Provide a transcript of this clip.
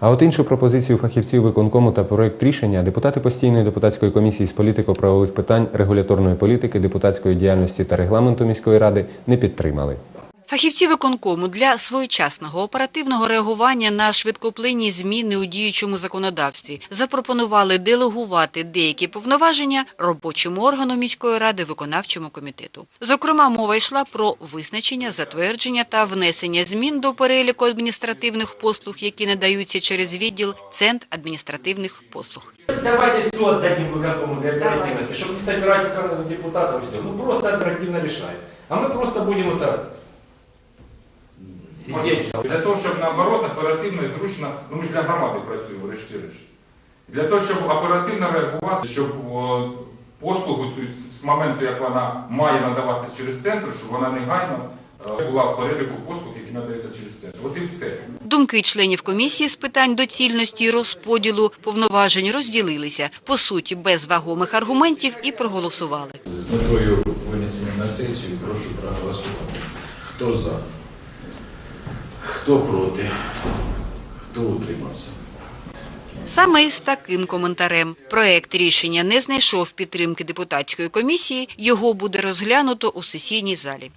А от іншу пропозицію фахівців виконкому та проект рішення депутати постійної депутатської комісії з політико-правових питань, регуляторної політики, депутатської діяльності та регламенту міської ради не підтримали. Фахівці виконкому для своєчасного оперативного реагування на швидкоплинні зміни у діючому законодавстві запропонували делегувати деякі повноваження робочому органу міської ради виконавчому комітету. Зокрема, мова йшла про визначення, затвердження та внесення змін до переліку адміністративних послуг, які надаються через відділ Центр адміністративних послуг. Давайте все отдадим выконкому для оперативности, чтобы не собирать в депутатов и все. Ну просто оперативно решаем. А мы просто будем вот так сидеть. Для того, щоб наоборот оперативно і зручно, ну ми ж для громади працюємо, врешті-решт. Для того, щоб оперативно реагувати, щоб о, послугу цю з моменту, як вона має надаватись через центр, щоб вона негайно е, була в переліку послуг, які надаються через центр. От і все. Думки членів комісії з питань доцільності і розподілу повноважень розділилися, по суті, без вагомих аргументів і проголосували. З метою винесення на сесію прошу проголосувати. Хто за? Хто проти? Хто утримався? Саме із таким коментарем. Проект рішення не знайшов підтримки депутатської комісії, його буде розглянуто у сесійній залі.